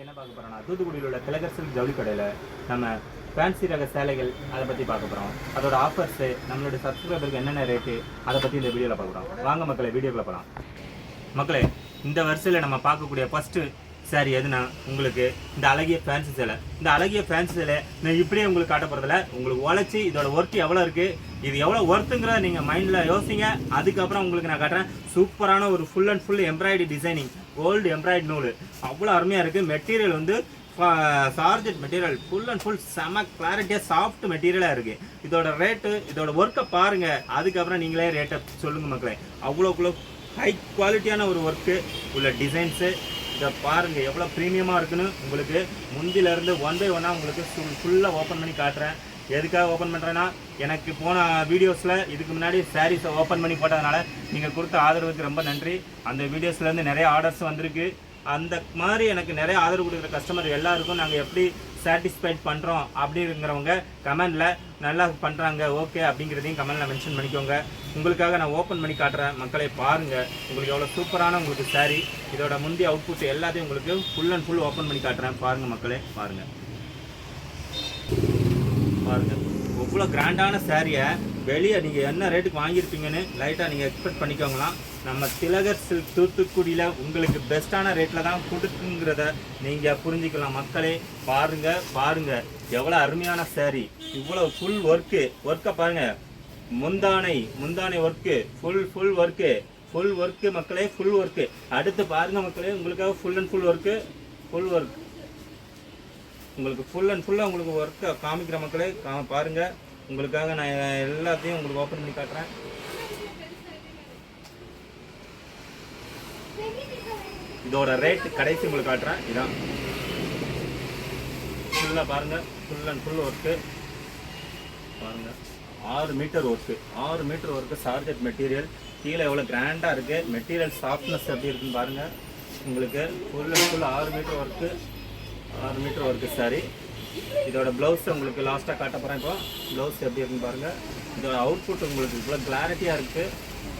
என்ன பார்க்க போறோம்னா தூத்துக்குடியில் உள்ள திலகர் சில்க் ஜவுளி கடையில் நம்ம ஃபேன்சி ரக சேலைகள் அதை பற்றி பார்க்க போகிறோம் அதோட ஆஃபர்ஸு நம்மளோட சப்ஸ்கிரைபருக்கு என்னென்ன ரேட்டு அதை பற்றி இந்த வீடியோவில் பார்க்க போகிறோம் வாங்க மக்களை வீடியோக்குள்ள போகலாம் மக்களே இந்த வருஷத்தில் நம்ம பார்க்கக்கூடிய ஃபஸ்ட்டு சாரி எதுனா உங்களுக்கு இந்த அழகிய ஃபேன்சி சேலை. இந்த அழகிய ஃபேன்சி சேலை நான் இப்படியே உங்களுக்கு காட்ட போகிறதில்ல உங்களுக்கு உழைச்சி இதோட ஒர்க் எவ்வளோ இருக்குது இது எவ்வளோ ஒர்த்துங்கிறத நீங்கள் மைண்டில் யோசிங்க. அதுக்கப்புறம் உங்களுக்கு நான் காட்டுறேன். சூப்பரான ஒரு full and full embroidery designing gold embroidery நூல். அவ்வளோ அருமையாக இருக்குது மெட்டீரியல் வந்து georgette material full and full செம கிளாரிட்டியாக சாஃப்ட் மெட்டீரியலாக இருக்குது இதோட ரேட்டு இதோட ஒர்க்கை பாருங்கள் அதுக்கப்புறம் நீங்களே ரேட்டை சொல்லுங்கள் மக்களே. அவ்வளோக்குள்ள ஹை குவாலிட்டியான ஒரு ஒர்க்கு உள்ள டிசைன்ஸு இதை பாருங்கள் எவ்வளோ ப்ரீமியமாக இருக்குன்னு உங்களுக்கு முந்திலேருந்து ஒன் பை ஒன்னாக உங்களுக்கு ஃபுல்லாக ஓப்பன் பண்ணி காட்டுறேன். எதுக்காக ஓப்பன் பண்ணுறேன்னா எனக்கு போன வீடியோஸில் இதுக்கு முன்னாடி சாரீஸை ஓப்பன் பண்ணி போட்டதுனால நீங்கள் கொடுத்த ஆதரவுக்கு ரொம்ப நன்றி. அந்த வீடியோஸ்லேருந்து நிறைய ஆர்டர்ஸ் வந்திருக்கு. அந்த மாதிரி எனக்கு நிறைய ஆதரவு கொடுக்குற கஸ்டமர் எல்லாருக்கும் நாங்கள் எப்படி சாட்டிஸ்ஃபைட் பண்ணுறோம் அப்படிங்கிறவங்க கமெண்டில் நல்லா பண்ணுறாங்க ஓகே அப்படிங்கிறதையும் கமெண்டில் மென்ஷன் பண்ணிக்கோங்க. உங்களுக்காக நான் ஓப்பன் பண்ணி காட்டுறேன். மக்களை பாருங்கள் உங்களுக்கு எவ்வளோ சூப்பரான உங்களுக்கு saree. இதோட முந்தைய அவுட்புட் எல்லாத்தையும் உங்களுக்கு ஃபுல் அண்ட் ஃபுல் ஓப்பன் பண்ணி காட்டுறேன். பாருங்கள் மக்களே பாருங்கள் பாருங்கள் எவ்வளோ கிராண்டான சாரியை வெளியே நீங்கள் என்ன ரேட்டுக்கு வாங்கியிருப்பீங்கன்னு லைட்டாக நீங்கள் எக்ஸ்பெக்ட் பண்ணிக்கோங்களாம். நம்ம திலகர் சில்க் தூத்துக்குடியில் உங்களுக்கு பெஸ்ட்டான ரேட்டில் தான் கொடுக்குங்கிறத நீங்கள் புரிஞ்சுக்கலாம். மக்களே பாருங்கள் பாருங்கள் எவ்வளோ அருமையான சேரீ இவ்வளோ ஃபுல் ஒர்க்கு ஒர்க்கை பாருங்கள் முந்தானை முந்தானை work full full work full work மக்களே ஃபுல் ஒர்க்கு அடுத்து பாருங்கள் மக்களே உங்களுக்காக full and full work full work உங்களுக்கு ஃபுல் அண்ட் ஃபுல்லாக உங்களுக்கு ஒர்க்கை காமிக்கிற மக்களே கா பாருங்கள் உங்களுக்காக நான் எல்லாத்தையும் உங்களுக்கு ஓப்பன் பண்ணி காட்டுறேன். இதோட ரேட் கடைசி உங்களுக்கு காட்டுறேன். இதான். ஃபுல்லாக பாருங்கள் ஃபுல் அண்ட் ஃபுல் ஒர்க்கு பாருங்கள் ஆறு மீட்டர் ஒர்க்கு ஆறு மீட்டர் ஒர்க்கு சார்ஜட் மெட்டீரியல் கீழே எவ்வளோ கிராண்டாக இருக்குது மெட்டீரியல் சாஃப்ட்னஸ் எப்படி இருக்குன்னு பாருங்கள் உங்களுக்கு ஃபுல் அண்ட் ஃபுல் ஆறு மீட்டர் ஒர்க்கு ஆறு மீட்டர் ஒர்க்கு சாரி இதோட ப்ளவுஸ் உங்களுக்கு லாஸ்ட்டாக காட்ட போகிறேன் இப்போ. ப்ளவுஸ் எப்படி இருக்குன்னு பாருங்கள் இதோட அவுட்புட் உங்களுக்கு இவ்வளோ கிளாரிட்டியாக இருக்குது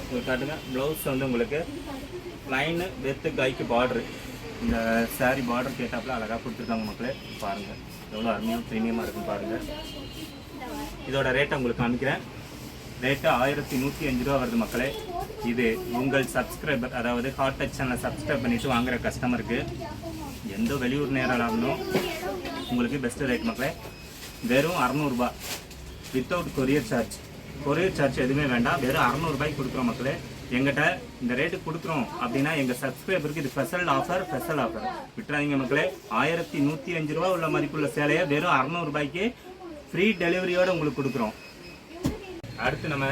உங்களுக்கு காட்டுங்க. ப்ளவுஸ் வந்து உங்களுக்கு லைனு வெத்து கைக்கு பார்டரு இந்த சாரீ பார்டர் கேட்டாப்பில் அழகாக கொடுத்துருக்காங்க மக்களே. பாருங்கள் எவ்வளோ அருமையாக ப்ரீமியமாக இருக்குன்னு பாருங்கள் இதோட ரேட்டை உங்களுக்கு காமிக்கிறேன். ரேட்டு ஆயிரத்தி நூற்றி அஞ்சு ரூபா வருது மக்களே. இது உங்கள் சப்ஸ்கிரைபர் அதாவது ஹாட் டச் சேனலை சப்ஸ்கிரைப் பண்ணிவிட்டு வாங்குற கஸ்டமருக்கு எந்த வெளியூர் நேரம் ஆகணும் உங்களுக்கு பெஸ்ட்டு ரேட் மக்களே. வெறும் அறநூறுபா without courier charge courier charge எதுவுமே வேண்டாம். வெறும் அறநூறுபாய்க்கு கொடுக்குறோம் மக்களே. எங்கிட்ட இந்த ரேட்டு கொடுக்குறோம் அப்படின்னா எங்கள் சப்ஸ்கிரைபருக்கு இது ஸ்பெஷல் ஆஃபர் ஸ்பெஷல் ஆஃபர் விட்டுறாதீங்க மக்களே. ஆயிரத்தி நூற்றி அஞ்சு ரூபா உள்ள மதிப்புள்ள சேலையை வெறும் அறநூறுபாய்க்கு ஃப்ரீ டெலிவரியோடு உங்களுக்கு கொடுக்குறோம். அடுத்து நம்ம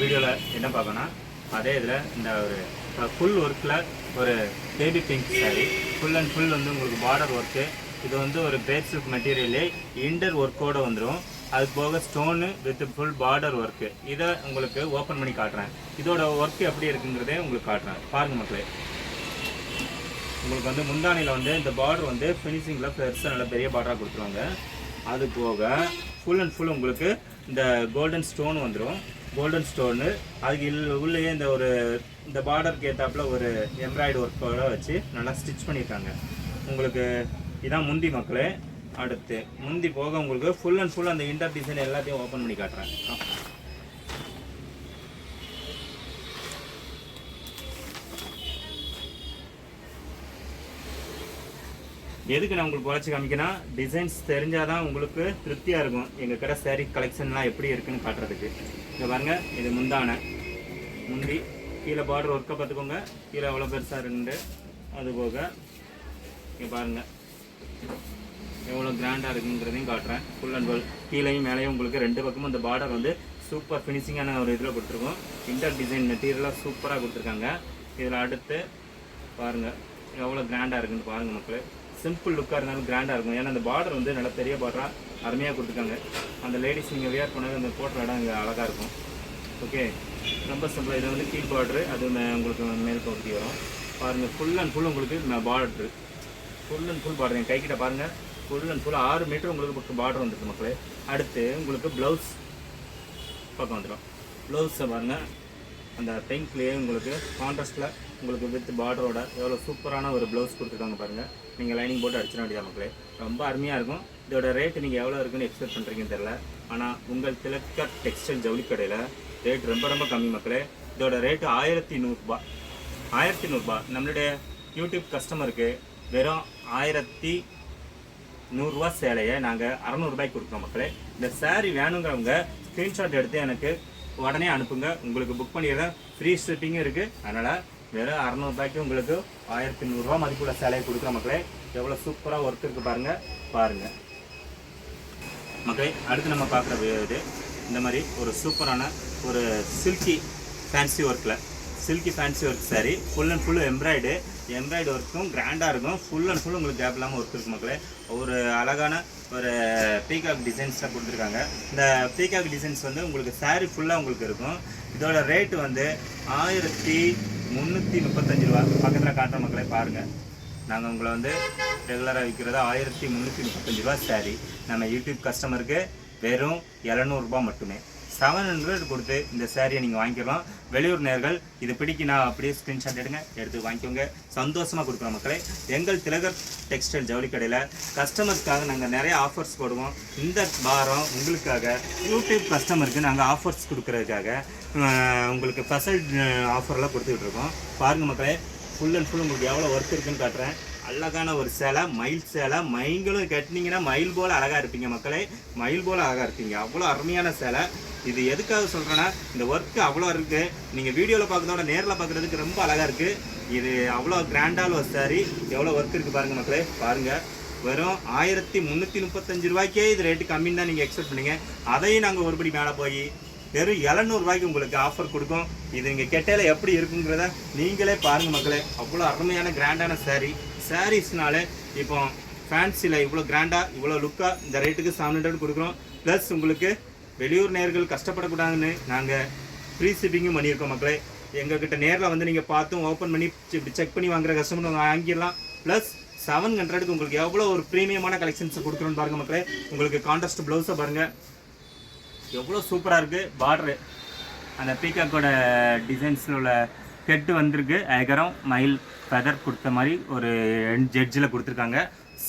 வீடியோவில் என்ன பார்க்கணும்னா அதே இதில் இந்த ஒரு ஃபுல் ஒர்க்கில் ஒரு baby pink sari full and full வந்து உங்களுக்கு பார்டர் ஒர்க்கு இது வந்து ஒரு பேட் மெட்டீரியலே இன்டர் ஒர்க்கோட வந்துடும் அது போக stone with full border work இதை உங்களுக்கு ஓப்பன் பண்ணி காட்டுறேன். இதோட ஒர்க் எப்படி இருக்குங்கிறதே உங்களுக்கு காட்டுறேன். பாருங்க மக்களே. உங்களுக்கு வந்து முந்தானியில் வந்து இந்த பார்டர் வந்து ஃபினிஷிங்கில் பெருசாக நல்ல பெரிய பார்டராக கொடுத்துருவாங்க. அது போக ஃபுல் அண்ட் ஃபுல் உங்களுக்கு இந்த கோல்டன் ஸ்டோன் வந்துடும் கோல்டன் ஸ்டோனு அதுக்கு இல் உள்ளேயே இந்த ஒரு இந்த பார்டருக்கு ஏற்றாப்புல ஒரு எம்ப்ராய்டு ஒர்க்கோட வச்சு நல்லா ஸ்டிச் பண்ணியிருக்காங்க உங்களுக்கு இதான் முந்தி மக்களே. அடுத்து முந்தி போக உங்களுக்கு ஃபுல் அண்ட் ஃபுல் அந்த இன்டர் டிசைன் எல்லாத்தையும் ஓப்பன் பண்ணி காட்டுறேன் எதுக்கு நான் உங்களுக்கு குறைச்சி காமிக்கணும் டிசைன்ஸ் தெரிஞ்சால் தான் உங்களுக்கு திருப்தியாக இருக்கும். எங்கள் கடை சேரீ கலெக்ஷன்லாம் எப்படி இருக்குன்னு காட்டுறதுக்கு. இங்கே பாருங்கள் இது முந்தானை. முந்தி கீழே பார்டர் ஒர்க்கை பார்த்துக்கோங்க. கீழே எவ்வளோ பெருசாக இருந்து அது போக இங்கே பாருங்கள் எவ்வளோ கிராண்டாக இருக்குங்கிறதையும் காட்டுறேன். ஃபுல் அண்ட் ஃபுல் கீழேயும் மேலேயும் உங்களுக்கு ரெண்டு பக்கமும் அந்த பார்டர் வந்து சூப்பர் ஃபினிஷிங்கான ஒரு இதில் கொடுத்துருக்கோம். இன்டர் டிசைன் மெட்டீரியலாக சூப்பராக கொடுத்துருக்காங்க. இதில் அடுத்து பாருங்கள் எவ்வளோ கிராண்டாக இருக்குன்னு பாருங்கள் மக்களே. சிம்பிள் லுக்காக இருந்தாலும் கிராண்டாக இருக்கும். ஏன்னா அந்த பார்டர் வந்து நல்லா பெரிய பார்டராக அருமையாக கொடுத்துருக்காங்க. அந்த லேடிஸ் நீங்கள் வியர் பண்ணது அந்த போட்டோ இடம் இங்கே அழகாக இருக்கும். ஓகே ரொம்ப சிம்பிள் இது வந்து கீழ் பார்டரு அது மே- உங்களுக்கு மேல் பகுதி வரும். பாருங்கள் ஃபுல் அண்ட் ஃபுல் உங்களுக்கு border full and full border என் கைக்கிட்ட பாருங்கள் ஃபுல் அண்ட் ஃபுல் ஆறு மீட்டர் உங்களுக்கு பார்டர் வந்துருக்கு மக்களே. அடுத்து உங்களுக்கு ப்ளவுஸ் பக்கம் வந்துடும் ப்ளவுஸை பாருங்கள் அந்த பிங்க்லேயே உங்களுக்கு கான்ட்ராஸ்டில் உங்களுக்கு வித் பார்டரோட எவ்வளோ சூப்பரான ஒரு ப்ளவுஸ் கொடுத்துருக்காங்க பாருங்கள் நீங்கள் லைனிங் போட்டு அடிச்சிட வேண்டியதா மக்களே. ரொம்ப அருமையாக இருக்கும். இதோட ரேட்டு நீங்கள் எவ்வளோ இருக்குன்னு எக்ஸ்பெக்ட் பண்ணுறீங்கன்னு தெரில ஆனால் உங்கள் திலக்க டெக்ஸ்டைல் ஜவுளி கடையில் ரேட் ரொம்ப ரொம்ப கம்மி மக்களே. இதோட ரேட்டு ஆயிரத்தி நூறுரூபா ஆயிரத்தி நூறுரூபா நம்மளுடைய யூடியூப் கஸ்டமருக்கு வெறும் ஆயிரத்தி நூறுரூவா சேலையை நாங்கள் அறநூறுபாய்க்கு கொடுக்குறோம் மக்களே. இந்த சேரீ வேணுங்கிறவங்க ஸ்க்ரீன்ஷாட் எடுத்து எனக்கு உடனே அனுப்புங்க. உங்களுக்கு புக் பண்ணிடுறேன். ஃப்ரீ ஷிப்பிங்கும் இருக்குது அதனால் வெறும் அறநூறுபாய்க்கு உங்களுக்கு ஆயிரத்தி நூறுரூவா மதிப்புள்ள சேலையை கொடுக்குற மக்களே. எவ்வளோ சூப்பராக ஒர்க் இருக்குது பாருங்கள் பாருங்கள் மக்களே அடுத்து நம்ம பார்க்குற இது. இந்த மாதிரி ஒரு சூப்பரான ஒரு சில்கி ஃபேன்சி ஒர்க்கில் silky fancy work sari full and full embroidery embroidery ஒர்க்கும் கிராண்டாக இருக்கும். ஃபுல் அண்ட் ஃபுல் உங்களுக்கு கேப் இல்லாமல் ஒர்க் இருக்கு மக்களே. ஒரு அழகான ஒரு பீகாக் டிசைன்ஸில் கொடுத்துருக்காங்க. இந்த பீகாக் டிசைன்ஸ் வந்து உங்களுக்கு saree ஃபுல்லாக உங்களுக்கு இருக்கும். இதோட ரேட்டு வந்து ஆயிரத்தி முந்நூற்றி முப்பத்தஞ்சு ரூபா. பக்கத்தில் காட்டுற மக்களே பாருங்கள் நாங்கள் உங்களை வந்து ரெகுலராக விற்கிறது ஆயிரத்தி முந்நூற்றி முப்பத்தஞ்சு ரூபா saree. நம்ம யூடியூப் கஸ்டமருக்கு வெறும் இரநூறுபா மட்டுமே. செவன் ஹண்ட்ரட் கொடுத்து இந்த சேரீயை நீங்கள் வாங்கிக்கலாம் வெளியூர் நேர்கள் இது பிடிக்கினா அப்படியே ஸ்க்ரீன்ஷாட் எடுங்க எடுத்து வாங்கிக்கோங்க. சந்தோஷமாக கொடுக்குறோம் மக்களே. எங்கள் திலகர் டெக்ஸ்டைல் ஜவுளி கடையில் கஸ்டமர்ஸ்க்காக நாங்கள் நிறைய ஆஃபர்ஸ் போடுவோம். இந்த வாரம் உங்களுக்காக யூடியூப் கஸ்டமருக்கு நாங்கள் ஆஃபர்ஸ் கொடுக்குறதுக்காக உங்களுக்கு ஸ்பெஷல் ஆஃபர்லாம் கொடுத்துக்கிட்டு இருக்கோம். பாருங்கள் மக்களே ஃபுல் அண்ட் ஃபுல் உங்களுக்கு எவ்வளோ ஒர்க் இருக்குன்னு காட்டுறேன். அழகான ஒரு சேலை மயில் சேலை. மயில்களும் கட்டினீங்கன்னா மயில் போல் அழகாக இருப்பீங்க மக்களே. மயில் போல் அழகாக இருப்பீங்க. அவ்வளோ அருமையான சேலை. இது எதுக்காக சொல்கிறேன்னா இந்த ஒர்க்கு அவ்வளோ இருக்குது நீங்கள் வீடியோவில் பார்க்குறதோட நேரில் பார்க்குறதுக்கு ரொம்ப அழகாக இருக்குது இது அவ்வளோ கிராண்டான ஒரு saree. எவ்வளோ ஒர்க் இருக்குது பாருங்கள் மக்களே. பாருங்கள் வெறும் ஆயிரத்தி முந்நூற்றி முப்பத்தஞ்சு ரூபாய்க்கே இது ரேட்டு கம்மின்னு தான் நீங்கள் எக்ஸ்பெக்ட் பண்ணீங்க. அதையும் நாங்கள் ஒருபடி மேலே போய் வெறும் எழுநூறுபாய்க்கு உங்களுக்கு ஆஃபர் கொடுக்கும். இது நீங்கள் கெட்டையில் எப்படி இருக்குங்கிறத நீங்களே பாருங்கள் மக்களே. அவ்வளோ அருமையான கிராண்டான சாரீ சாரீஸ்னாலே இப்போ ஃபேன்சியில் இவ்வளோ கிராண்டாக இவ்வளோ லுக்காக இந்த ரேட்டுக்கு செவன் ஹண்ட்ரட் கொடுக்குறோம். ப்ளஸ் உங்களுக்கு வெளியூர் நேர்கள் கஷ்டப்படக்கூடாதுன்னு நாங்கள் ஃப்ரீ ஷிப்பிங்கும் பண்ணியிருக்கோம் மக்களே. எங்ககிட்ட நேரில் வந்து நீங்கள் பார்த்தும் ஓப்பன் பண்ணி செக் பண்ணி வாங்குற கஸ்டமர் வாங்கிடலாம். ப்ளஸ் செவன் ஹண்ட்ரடுக்கு உங்களுக்கு எவ்வளோ ஒரு ப்ரீமியமான கலெக்ஷன்ஸ் கொடுக்குறோன்னு பாருங்கள் மக்களே. உங்களுக்கு கான்ட்ராஸ்ட் ப்ளவுஸை பாருங்கள் எவ்வளோ சூப்பராக இருக்குது பார்டரு அந்த பீகாக்கோட டிசைன்ஸில் உள்ள ஹெட்டு வந்திருக்கு. ஏகரம் மயில் ஃபெதர் கொடுத்த மாதிரி ஒரு ஜெட்ஜில் கொடுத்துருக்காங்க.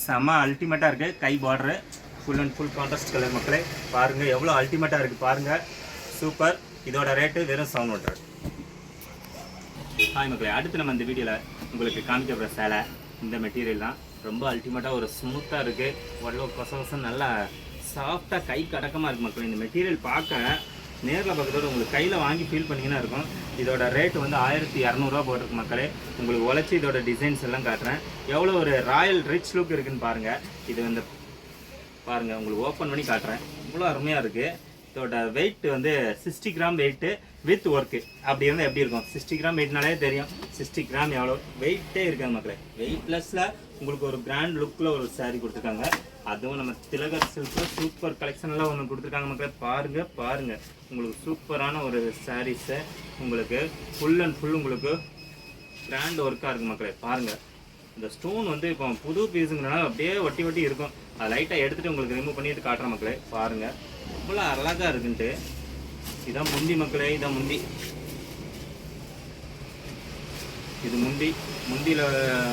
செம அல்டிமேட்டாக இருக்குது கை border full and full contrast colour மக்களே பாருங்கள் எவ்வளோ அல்டிமேட்டாக இருக்குது பாருங்கள் சூப்பர் இதோட ரேட்டு வெறும் செவன் ஹண்ட்ரட் ஹாய் மக்களே அடுத்து நம்ம இந்த வீடியோவில் உங்களுக்கு காமிக்க போகிற சேலை இந்த மெட்டீரியல் தான். ரொம்ப அல்டிமேட்டாக ஒரு ஸ்மூத்தாக இருக்குது உடல கொச கொசம் நல்லா சாஃப்டாக கை கடக்கமாக இருக்குது மக்களே. இந்த மெட்டீரியல் பார்க்க நேரில் பார்க்கறதோட உங்களுக்கு கையில் வாங்கி ஃபீல் பண்ணிங்கன்னா இருக்கும். இதோட ரேட் வந்து ஆயிரத்தி இரநூறுவா போட்டிருக்கு மக்களே. உங்களுக்கு உழைச்சி இதோட டிசைன்ஸ் எல்லாம் காட்டுறேன். எவ்வளோ ஒரு ராயல் ரிச் லுக் இருக்குதுன்னு பாருங்கள் இது வந்து பாருங்கள் உங்களுக்கு ஓப்பன் பண்ணி காட்டுறேன். இவ்வளோ அருமையாக இருக்குது இதோட வெயிட் வந்து sixty gram weight with work அப்படி இருந்தால் எப்படி இருக்கும்? சிக்ஸ்டி கிராம் வெயிட்னாலே தெரியும். சிக்ஸ்டி கிராம் எவ்வளோ வெயிட்டே இருக்காது மக்களே. வெயிட்லெஸ்ஸில் உங்களுக்கு ஒரு கிராண்ட் லுக்கில் ஒரு சாரீ கொடுத்துருக்காங்க. அதுவும் நம்ம திலகர் சில்கில் சூப்பர் கலெக்ஷன்லாம் ஒன்று கொடுத்துருக்காங்க மக்களே. பாருங்கள் பாருங்கள் உங்களுக்கு சூப்பரான ஒரு சாரீஸை உங்களுக்கு ஃபுல் அண்ட் ஃபுல் உங்களுக்கு கிராண்ட் ஒர்க்காக இருக்குது மக்களே. பாருங்கள் இந்த ஸ்டோன் வந்து இப்போ புது பீஸுங்கிறனால அப்படியே ஒட்டி ஒட்டி இருக்கும். அதை லைட்டாக எடுத்துகிட்டு உங்களுக்கு ரிமூவ் பண்ணிட்டு காட்டுறேன் மக்களே. பாருங்கள் இவ்வளோ அழகாக இருக்குன்ட்டு. இதான் முந்தி மக்களே இதான் முந்தி. இது முந்தி. முந்தியில்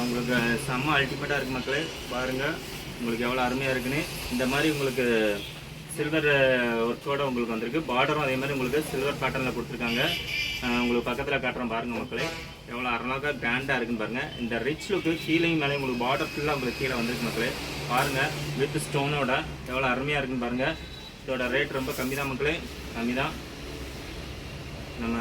உங்களுக்கு செம்ம அல்டிமேட்டாக இருக்குது மக்களே. பாருங்கள் உங்களுக்கு எவ்வளோ அருமையாக இருக்குன்னு. இந்த மாதிரி உங்களுக்கு சில்வர் ஒர்க்கோட உங்களுக்கு வந்திருக்கு. பார்டரும் அதே மாதிரி உங்களுக்கு சில்வர் காட்டனில் கொடுத்துருக்காங்க. உங்களுக்கு பக்கத்தில் காட்டுறோம் பாருங்கள் மக்களே. எவ்வளோ அழகாக கிராண்டாக இருக்குன்னு பாருங்கள் இந்த ரிச் லுக்கு கீழே மேலே உங்களுக்கு பார்டர் ஃபுல்லாக உங்களுக்கு கீழே வந்திருக்கு மக்களே. பாருங்கள் வித் ஸ்டோனோட எவ்வளோ அருமையாக இருக்குன்னு பாருங்கள் இதோட ரேட் ரொம்ப கம்மி தான் மக்களே. கம்மி தான். நம்ம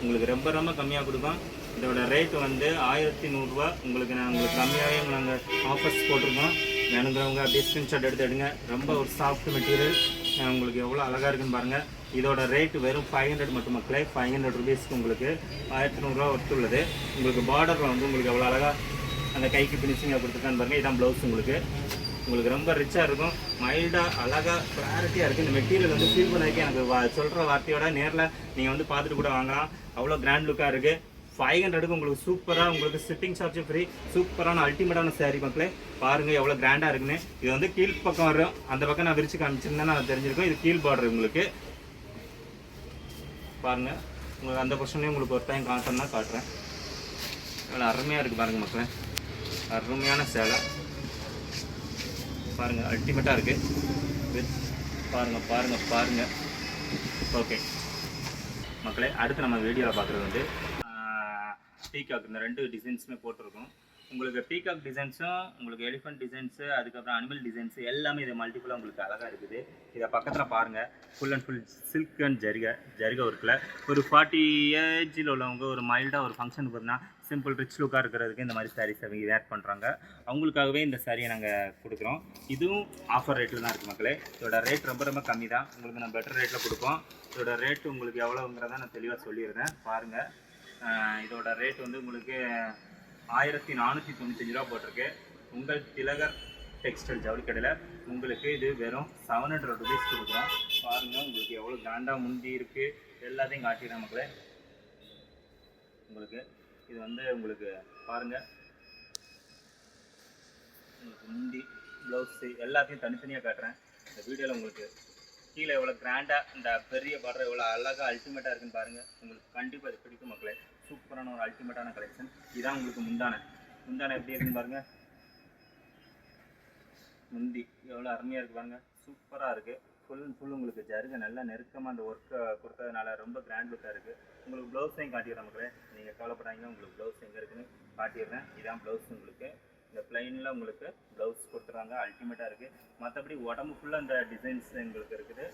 உங்களுக்கு ரொம்ப ரொம்ப கம்மியாக கொடுப்போம். இதோட ரேட் வந்து ஆயிரத்தி நூறுரூவா உங்களுக்கு நான் உங்களுக்கு கம்மியாகவே நாங்கள் ஆஃபர்ஸ் போட்டிருக்கோம். வேணுங்கிறவங்க அப்படியே ஸ்க்ரீன்ஷாட் எடுத்து எடுங்க. ரொம்ப ஒரு சாஃப்ட் மெட்டீரியல் உங்களுக்கு எவ்வளோ அழகாக இருக்குன்னு பாருங்கள் இதோட ரேட் வெறும் ஃபைவ் ஹண்ட்ரட் மட்டும் மக்களே. ஃபைவ் ஹண்ட்ரட் ருபீஸ்க்கு உங்களுக்கு ஆயிரத்தி நூறுரூவா ஒர்த்து உள்ளது. உங்களுக்கு பார்டரில் வந்து உங்களுக்கு எவ்வளோ அழகாக அந்த கைக்கு ஃபினிஷிங்காக கொடுத்துருக்கான்னு பாருங்கள் இதான் ப்ளவுஸ் உங்களுக்கு. உங்களுக்கு ரொம்ப ரிச்சாக இருக்கும். மைல்டாக அழகாக கிளாரிட்டியாக இருக்குது இந்த மெட்டீரியல் வந்து ஃபீல் பண்ணதுக்கு எனக்கு வா சொல்கிற வார்த்தையோட நேரில் நீங்கள் வந்து பார்த்துட்டு கூட வாங்கலாம். அவ்வளோ கிராண்ட் லுக்காக இருக்குது ஃபைவ் ஹண்ட்ரடுக்கு உங்களுக்கு சூப்பராக உங்களுக்கு ஷிப்பிங் சார்ஜும் ஃப்ரீ சூப்பரான அல்டிமேட்டான சேரீ மக்களே பாருங்கள் எவ்வளோ கிராண்டாக இருக்குன்னு. இது வந்து கீழ் பக்கம் வரும். அந்த பக்கம் நான் விரிச்சு காமிச்சிருந்தேன் நான் தெரிஞ்சிருக்கும். இது கீழ் பார்டர் உங்களுக்கு. பாருங்கள் உங்களுக்கு அந்த கொஸ்டினையும் உங்களுக்கு ஒரு டைம் காட்டணும்னா காட்டுறேன். நல்லா அருமையாக இருக்குது பாருங்கள் மக்களே. அருமையான சேலை. பாருங்கள் அல்டிமேட்டாக இருக்குது வித் பாருங்கள் பாருங்கள் பாருங்கள் ஓகே மக்களே அடுத்து நம்ம வீடியோவில் பார்க்குறது வந்து பீகாக் இந்த ரெண்டு டிசைன்ஸுமே போட்டிருக்கோம். உங்களுக்கு பீகாக் டிசைன்ஸும் உங்களுக்கு எலிஃபென்ட் டிசைன்ஸு அதுக்கப்புறம் அனிமல் டிசைன்ஸு எல்லாமே இது மல்டிபிளாக உங்களுக்கு அழகாக இருக்குது. இதை பக்கத்தில் பாருங்கள் full and full silk and ஜரிகை ஜரிகை ஒர்க்கில் ஒரு ஃபார்ட்டி ஏஜில் உள்ளவங்க ஒரு மைல்டாக ஒரு ஃபங்க்ஷனுக்கு பார்த்தீங்கன்னா சிம்பிள் ரிச் லுக்காக இருக்கிறதுக்கு இந்த மாதிரி சாரீஸ் அவங்க ஆட் பண்ணுறாங்க அவங்களுக்காகவே இந்த சாரியை நாங்கள் கொடுக்குறோம். இதுவும் ஆஃபர் ரேட்டில் தான் இருக்குது மக்களே. இதோட ரேட் ரொம்ப ரொம்ப கம்மி தான் உங்களுக்கு நான் பெட்டர் ரேட்டில் கொடுப்போம். இதோட ரேட் உங்களுக்கு எவ்வளோங்கிறத நான் தெளிவாக சொல்லிடுறேன். பாருங்கள் இதோட ரேட் வந்து உங்களுக்கு ஆயிரத்தி நானூற்றி தொண்ணூத்தஞ்சு ரூபா போட்டிருக்கு. உங்கள் திலகர் டெக்ஸ்டைல் ஜவுளி கடையில் உங்களுக்கு இது வெறும் செவன் ஹண்ட்ரட் ருபீஸ் கொடுக்குறோம். பாருங்கள் உங்களுக்கு எவ்வளோ கிராண்டாக முந்தி இருக்குது எல்லாத்தையும் காட்டிடுறேன் மக்களே. உங்களுக்கு இது வந்து உங்களுக்கு பாருங்கள் உங்களுக்கு முந்தி ப்ளவுஸு எல்லாத்தையும் தனித்தனியாக காட்டுறேன். இந்த வீடியோவில் உங்களுக்கு கீழே எவ்வளோ கிராண்டாக இந்த பெரிய படுற எவ்வளோ அழகாக அல்டிமேட்டாக இருக்குன்னு பாருங்கள் உங்களுக்கு கண்டிப்பாக இது பிடிக்கும் மக்களே. சூப்பரான ஒரு அல்டிமேட்டான கலெக்ஷன் இதுதான் உங்களுக்கு முந்தானை. முந்தானை எப்படி இருக்குன்னு பாருங்கள் முந்தி எவ்வளோ அருமையாக இருக்கு பாருங்க. சூப்பராக இருக்குது ஃபுல் அண்ட் ஃபுல் உங்களுக்கு ஜருக நல்லா நெருக்கமாக அந்த ஒர்க்கை கொடுத்ததுனால ரொம்ப கிராண்ட் லுக்காக இருக்குது உங்களுக்கு ப்ளவுஸையும் காட்டிடுறேன் மக்களே. நீங்கள் கவலைப்படாதீங்க உங்களுக்கு ப்ளவுஸ் எங்கே இருக்குன்னு காட்டிடுறேன். இதான் ப்ளவுஸ் உங்களுக்கு. இந்த பிளைனில் உங்களுக்கு ப்ளவுஸ் கொடுத்துறாங்க அல்டிமேட்டாக இருக்குது மற்றபடி உடம்பு ஃபுல்லாக இந்த டிசைன்ஸ் எங்களுக்கு இருக்குது.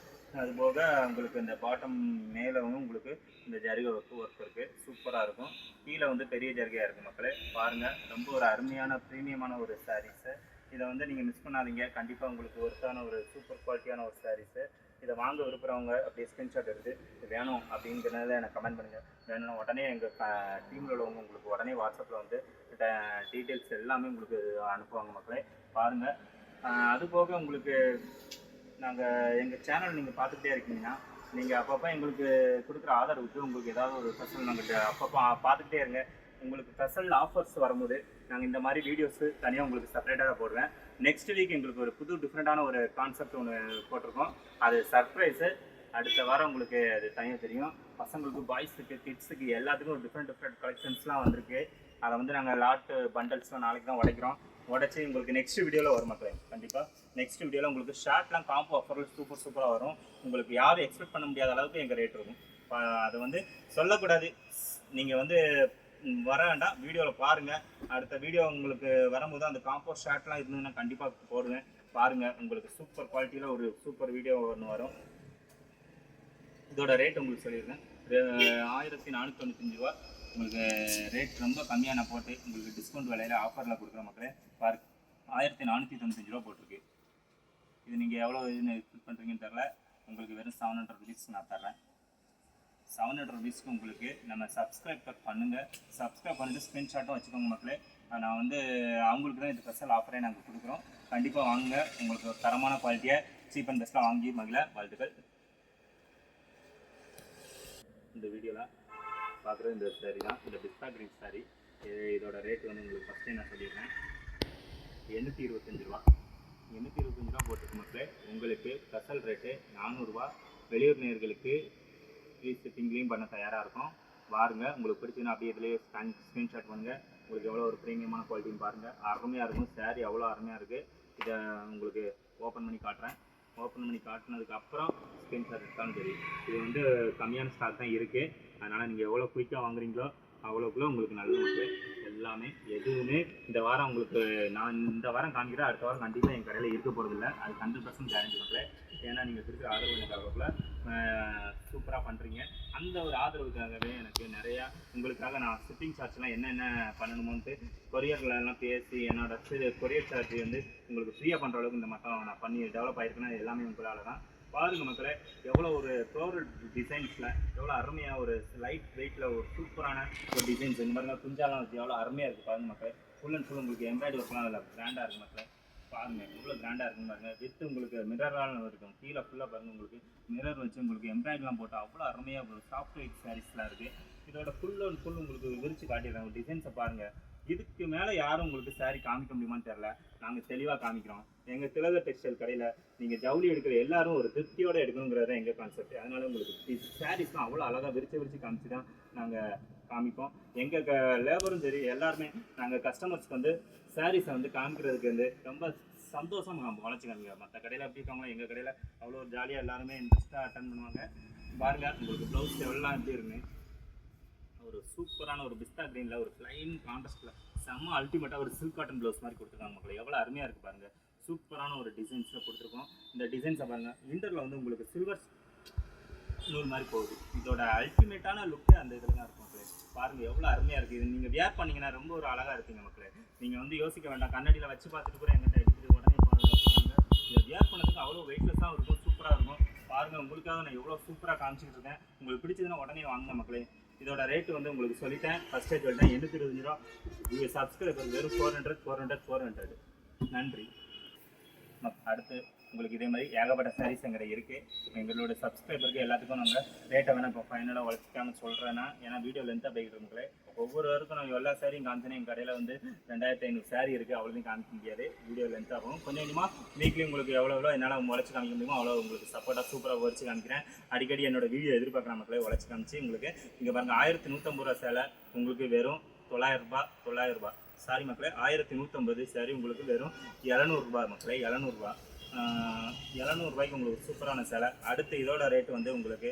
அது போக உங்களுக்கு இந்த பாட்டம் மேலவும் உங்களுக்கு இந்த ஜரிகை ஒர்க் ஒர்க் இருக்குது சூப்பராக இருக்கும். கீழே வந்து பெரிய ஜரிகையாக இருக்குது மக்களே. பாருங்கள் ரொம்ப ஒரு அருமையான ப்ரீமியமான ஒரு சாரீஸு இதை வந்து நீங்கள் மிஸ் பண்ணாதீங்க. கண்டிப்பாக உங்களுக்கு ஒர்த்தான ஒரு சூப்பர் குவாலிட்டியான ஒரு சாரீஸு இதை வாங்க விரும்புகிறவங்க அப்படியே ஸ்க்ரீன்ஷாட் எடுத்து இது வேணும் அப்படிங்கிறத எனக்கு கமெண்ட் பண்ணுங்கள் வேணும்னா உடனே எங்கள் டீமில் உள்ளவங்க உங்களுக்கு உடனே வாட்ஸ்அப்பில் வந்து டீட்டெயில்ஸ் எல்லாமே உங்களுக்கு அனுப்புவாங்க மக்களே. பாருங்கள் அது போக உங்களுக்கு நாங்கள் எங்கள் சேனல் நீங்கள் பார்த்துக்கிட்டே இருக்கீங்கன்னா நீங்கள் அப்பப்போ எங்களுக்கு கொடுக்குற ஆதரவுக்கு உங்களுக்கு ஏதாவது ஒரு ஸ்பெஷல் நாங்கள் அப்பப்போ பார்த்துக்கிட்டே இருங்க. உங்களுக்கு ஸ்பெஷல் ஆஃபர்ஸ் வரும்போது நாங்கள் இந்த மாதிரி வீடியோஸு தனியாக உங்களுக்கு செப்பரேட்டாக போடுவேன். நெக்ஸ்ட் வீக் எங்களுக்கு ஒரு புது டிஃப்ரெண்ட்டான ஒரு கான்செப்ட் ஒன்று போட்டிருக்கோம். அது சர்ப்ரைஸு அடுத்த வாரம் உங்களுக்கு அது தனியாக தெரியும். பசங்களுக்கு பாய்ஸுக்கு கிட்ஸுக்கு எல்லாத்துக்கும் ஒரு டிஃப்ரெண்ட் டிஃப்ரெண்ட் கலெக்ஷன்ஸ்லாம் வந்திருக்கு. அதை வந்து நாங்கள் லாட்டு பண்டல்ஸ்லாம் நாளைக்கு தான் உடைக்கிறோம். உடச்சி உங்களுக்கு நெக்ஸ்ட் வீடியோவில் வரும் மக்களே. கண்டிப்பாக நெக்ஸ்ட் வீடியோவில் உங்களுக்கு ஷார்ட்லாம் காம்போ ஆஃபர்கள் சூப்பர் சூப்பராக வரும். உங்களுக்கு யாரும் எக்ஸ்பெக்ட் பண்ண முடியாத அளவுக்கு எங்கள் ரேட் இருக்கும். அது வந்து சொல்லக்கூடாது. நீங்கள் வந்து வர வேண்டாம் வீடியோவில் பாருங்கள் அடுத்த வீடியோ உங்களுக்கு வரும்போது அந்த காம்போஸ்ட் ஷார்ட்லாம் இருந்ததுன்னா கண்டிப்பாக போடுவேன் பாருங்கள் உங்களுக்கு சூப்பர் குவாலிட்டியில் ஒரு சூப்பர் வீடியோ ஒன்று வரும். இதோட ரேட் உங்களுக்கு சொல்லியிருக்கேன் ஆயிரத்தி நானூற்றி தொண்ணூத்தஞ்சு ரூபா. உங்களுக்கு ரேட் ரொம்ப கம்மியான போட்டு உங்களுக்கு டிஸ்கவுண்ட் விலையில் ஆஃபரில் கொடுக்குற மக்களே. பாரு ஆயிரத்தி நானூற்றி தொண்ணூத்தஞ்சு ரூபா போட்டிருக்கு. இது நீங்கள் எவ்வளோ இதுன்னு ஃபில் பண்ணுறீங்கன்னு தெரில உங்களுக்கு வெறும் செவன் ஹண்ட்ரட் ருபீஸ் நான் தர்றேன். செவன் ஹண்ட்ரட் ருபீஸ்க்கு உங்களுக்கு நம்ம சப்ஸ்கிரைப் பண்ணுங்கள் சப்ஸ்கிரைப் பண்ணிட்டு ஸ்க்ரீன்ஷாட்டும் வச்சுக்கோங்க மக்களே. நான் வந்து அவங்களுக்கு தான் இது ஸ்பெஷல் ஆஃபரே நாங்கள் கொடுக்குறோம். கண்டிப்பாக வாங்க உங்களுக்கு ஒரு தரமான குவாலிட்டியை சீப் அண்ட் பெஸ்ட்டாக வாங்கி மகிழ வாழ்த்துக்கள். இந்த வீடியோவில் பார்க்குறது இந்த சாரி தான். இந்த பிஸ்தா கிரீன் சாரி இதோட ரேட் வந்து உங்களுக்கு ஃபஸ்ட்டே நான் சொல்லிடுறேன் எண்ணூற்றி இருபத்தஞ்சு ரூபா. எண்ணூற்றி இருபத்தஞ்சி ரூபா போட்டிருக்கு மக்களே. உங்களுக்கு ஸ்பெஷல் ரேட்டு நானூறுரூவா வெளியூர் நேர்களுக்கு ஃப்ரீ ஷிப்பிங்லேயும் பண்ண தயாராக இருக்கும். பாருங்கள் உங்களுக்கு பிடிச்சதுன்னா அப்படியே இதுலேயே ஸ்கேன் ஸ்க்ரீன்ஷாட் பண்ணுங்கள் உங்களுக்கு எவ்வளோ ஒரு ப்ரீமியமான குவாலிட்டின்னு பாருங்கள் அருமையாக இருக்கும். சாரி அவ்வளோ அருமையாக இருக்குது இதை உங்களுக்கு ஓப்பன் பண்ணி காட்டுறேன். ஓப்பன் பண்ணி காட்டினதுக்கப்புறம் ஸ்க்ரீன்ஷாட் எடுத்தாலும் தெரியும் இது வந்து கம்மியான ஸ்டாக் தான் இருக்குது அதனால் நீங்கள் எவ்வளோ குயிக்காக வாங்குறீங்களோ அவ்வளோக்குள்ளே உங்களுக்கு நல்ல இருக்குது எல்லாமே எதுவுமே இந்த வாரம் உங்களுக்கு நான் இந்த வாரம் காமிக்கிறேன். அடுத்த வாரம் கண்டிப்பாக என் கடையில் இருக்க போகிறதில்ல அது ஹண்ட்ரட் பர்சன்ட் கேரண்டி மக்களே. ஏன்னா நீங்கள் திருப்பி ஆர்டர் பண்ணி அவ்வளோக்குள்ள சூப்பராக பண்ணுறீங்க அந்த ஒரு ஆதரவுக்காகவே எனக்கு நிறையா உங்களுக்காக நான் ஷிப்பிங் சார்ஜ்லாம் என்னென்ன பண்ணணுமோன்ட்டு கொரியர்லலாம் பேசி என்னோட கொரியர் சார்ஜ் வந்து உங்களுக்கு ஃப்ரீயாக பண்ணுற அளவுக்கு இந்த மக்கள் நான் பண்ணி டெவலப் ஆகிருக்கேன் எல்லாமே உங்களால் தான். பாருங்க மக்களே எவ்வளோ ஒரு ஃப்ளோரல் டிசைன்ஸில் எவ்வளோ அருமையாக ஒரு லைட் வெயிட்டில் ஒரு சூப்பரான ஒரு டிசைன்ஸ் இந்த மாதிரிலாம் குஞ்சாலாம் வச்சு எவ்வளோ அருமையாக இருக்குது பாருங்க மக்களே. ஃபுல் அண்ட் ஃபுல் உங்களுக்கு எம்ப்ராய்டரி ஒர்க்லாம் அதில் கிராண்டாக இருக்குது மக்களே. பாருங்க எவ்வளோ கிராண்டாக இருக்குன்னு பாருங்க. வித் உங்களுக்கு மிரரால் இருக்கும். கீழே ஃபுல்லாக பாருங்க உங்களுக்கு. மிரர் வச்சு உங்களுக்கு எம்ப்ராய்டரிலாம் போட்டு அவ்வளோ அருமையாக இருக்கும். சாஃப்ட் ஒயிட் சாரீஸ்லாம் இருக்குது இதோட ஃபுல் அண்ட் ஃபுல் உங்களுக்கு விரிச்சு காட்டிடுறேன். டிசைன்ஸை பாருங்கள் இதுக்கு மேலே யாரும் உங்களுக்கு சாரி காமிக்க முடியுமான்னு தெரில நாங்கள் தெளிவாக காமிக்கிறோம். எங்கள் திலகர் டெக்ஸ்டைல் கடையில் நீங்கள் ஜவுளி எடுக்கிற எல்லாரும் ஒரு திருப்தியோடு எடுக்கணுங்கிறது தான் கான்செப்ட் அதனால உங்களுக்கு சாரீஸ்லாம் அவ்வளோ அழகாக விரிச்சு விரிச்சு காமிச்சு தான் நாங்கள் காமிப்போம். எங்கள் க லேபரும் சரி எல்லாருமே நாங்கள் கஸ்டமர்ஸ்க்கு வந்து சாரீஸை வந்து காமிக்கிறதுக்கு வந்து ரொம்ப சந்தோஷமா உழைச்சி காமிக்கிறோம் மற்ற கடையில் எப்படி இருக்காங்களோ எங்கள் கடையில் அவ்வளோ ஜாலியாக எல்லாருமே இன்ட்ரெஸ்ட்டாக அட்டன் பண்ணுவாங்க. பாருங்கள் உங்களுக்கு ப்ளவுஸ் எவ்வளோலாம் எப்படி இருக்குன்னு. ஒரு சூப்பரான ஒரு பிஸ்தா க்ரீனில் ஒரு ஃப்ளைன் கான்ட்ராஸ்டில் செம்ம அல்டிமேட்டாக ஒரு சில்க் காட்டன் ப்ளவுஸ் மாதிரி கொடுத்துருக்காங்க மக்களே. எவ்வளோ அருமையாக இருக்குது பாருங்கள் சூப்பரான ஒரு டிசைன்ஸில் கொடுத்துருக்கோம். இந்த டிசைன்ஸை பாருங்கள் விண்டரில் வந்து உங்களுக்கு சில்வர் நூல் மாதிரி போகுது. இதோட அல்டிமேட்டான லுக்கே அந்த இதில் தான் இருக்கும் மக்களே. பாருங்கள் எவ்வளோ அருமையாக இருக்குது இது நீங்கள் வியர் பண்ணிங்கன்னா ரொம்ப ஒரு அழகாக இருப்பீங்க மக்களே. நீங்கள் வந்து யோசிக்க வேண்டாம். கண்ணாடியில் வச்சு பார்த்துட்டு கூட எங்கிட்ட எடுத்துட்டு உடனே பாருங்க இதை வியர் பண்ணதுக்கு அவ்வளோ வெயிட்லெஸ்ஸாக இருக்கும். சூப்பராக இருக்கும். பாருங்கள் உங்களுக்காக நான் எவ்வளோ சூப்பராக காமிச்சிட்டு இருக்கேன். உங்களுக்கு பிடிச்சதுன்னா உடனே வாங்க மக்களே. இதோட ரேட் வந்து உங்களுக்கு சொல்லிட்டேன். ஃபர்ஸ்டே சொல்லிட்டேன். எண்ணூற்றி இருபது ரூபா. நீங்கள் சப்ஸ்கிரைபர் வெறும் four hundred four hundred four hundred நன்றி. அடுத்து உங்களுக்கு இதே மாதிரி ஏகப்பட்ட சாரீஸ் எங்கிட்ட இருக்குது எங்களோட சப்ஸ்கிரைபருக்கு எல்லாத்துக்கும் நாங்கள் ரேட்டை வேணால் இப்போ ஃபைனலாக உழைச்சிக்காமல் சொல்கிறேன்னா ஏன்னா வீடியோ லென்த்தாக போய்கிட்டு இருக்கோங்களே ஒவ்வொருவருக்கும் நாங்கள் எல்லா சாரியும் காமிச்சேன் எங்கள் கடையில் வந்து ரெண்டாயிரத்தி ஐநூறு சாரி இருக்குது அவ்வளோதையும் காமிக்க முடியாது. வீடியோ லென்த் ஆகும் கொஞ்சம் கொஞ்சமாக வீக்லி உங்களுக்கு எவ்வளோ எவ்வளோ என்னால் உழைச்சி காமிக்க முடியுமோ அவ்வளோ உங்களுக்கு சப்போர்ட்டாக சூப்பராக உழைச்சி காமிக்கிறேன். அடிக்கடி என்னோட வீடியோ எதிர்பார்க்குற மக்களை உழைச்சி காமிச்சு உங்களுக்கு இங்கே பாருங்கள் ஆயிரத்தி நூற்றம்பது ரூபா சேலை உங்களுக்கு வெறும் தொள்ளாயிரம் ரூபாய் தொள்ளாயிரம் ரூபாய். சாரி மக்களே ஆயிரத்தி நூற்றம்பது சாரி உங்களுக்கு வெறும் இரநூறுபா மக்களே இரநூறுபா இரநூறுபாய்க்கு உங்களுக்கு சூப்பரான சேலை. அடுத்து இதோட ரேட் வந்து உங்களுக்கு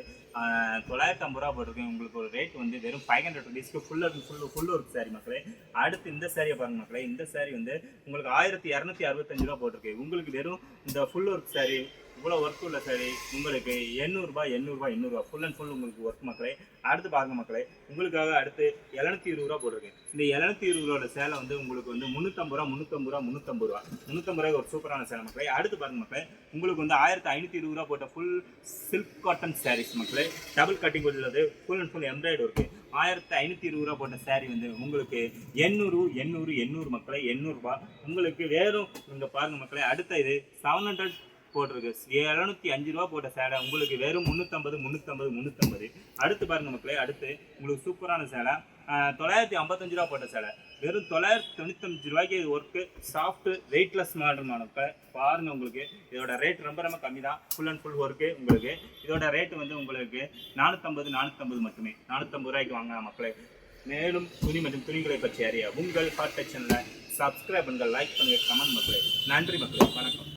தொள்ளாயிரத்தி ஐம்பது ரூபா போட்டிருக்கு. உங்களுக்கு ஒரு ரேட் வந்து வெறும் ஃபைவ் ஹண்ட்ரட் ருபீஸ்க்கு full full full work sari மக்களே. அடுத்து இந்த சாரியை பாருங்க மக்களே. இந்த சாரி வந்து உங்களுக்கு ஆயிரத்தி இரநூத்தி அறுபத்தஞ்சு ரூபா போட்டிருக்கு. உங்களுக்கு வெறும் இந்த ஃபுல் ஒர்க் சாரி இவ்வளோ ஒர்க் உள்ள சரி உங்களுக்கு எண்ணூறுபா எண்ணூறுபா எண்ணூறுபா ஃபுல் அண்ட் ஃபுல் உங்களுக்கு ஒர்க் மக்களே அடுத்து பாருங்க மக்களே உங்களுக்காக அடுத்து எழுநூத்தி இருபது ரூபா போட்டிருக்கேன். இந்த எழுநூத்தி இருபது ரூபாயோட சேலை வந்து உங்களுக்கு வந்து முந்நூற்றம்பது ரூபா முந்நூற்றம்பது ரூபா முந்நூற்றம்பது ரூபா முந்நூற்றம்பது ரூபாய் ஒரு சூப்பரான சேலை மக்களே. அடுத்து பாருங்க மக்களே உங்களுக்கு வந்து ஆயிரத்தி ஐநூற்றி இருபது ரூபா போட்ட ஃபுல் சில்க் காட்டன் சாரீஸ் மக்களே டபுள் கட்டிங் உள்ளது ஃபுல் அண்ட் ஃபுல் எம்ப்ராய்டு இருக்குது ஆயிரத்தி ஐநூற்றி இருபது ரூபா போட்ட saree வந்து உங்களுக்கு எண்ணூறு எண்ணூறு எண்ணூறு மக்களே எண்ணூறுபா உங்களுக்கு வேறும் இங்கே பாருங்கள் மக்களே அடுத்த இது செவன் ஹண்ட்ரட் போட்டிருக்கு. எழுநூத்தி அஞ்சு ரூபா போட்ட சேலை உங்களுக்கு வெறும் முந்நூற்றம்பது முந்நூற்றம்பது முந்நூற்றம்பது அடுத்து பாருங்க மக்களே அடுத்து உங்களுக்கு சூப்பரான சேலை. தொள்ளாயிரத்தி ஐம்பத்தஞ்சு ரூபா போட்ட சேலை. வெறும் தொள்ளாயிரத்தி தொண்ணூத்தஞ்சு ரூபாய்க்கு இது work soft weightless model model பாருங்க உங்களுக்கு இதோட ரேட் ரொம்ப ரொம்ப கம்மி தான் ஃபுல் அண்ட் ஃபுல் ஒர்க்கு உங்களுக்கு. இதோட ரேட்டு வந்து உங்களுக்கு நானூற்றம்பது நானூற்றம்பது மட்டுமே. நானூற்றம்பது ரூபாய்க்கு வாங்கலாம் மக்களே மேலும் துணி மற்றும் துணிகளை பற்றி அறிய உங்கள் ஹாட் செக்ஷனில் சப்ஸ்கிரைப் பண்ணுங்கள் லைக் பண்ணுங்கள் கமெண்ட் மக்களே. நன்றி மக்களே. வணக்கம்.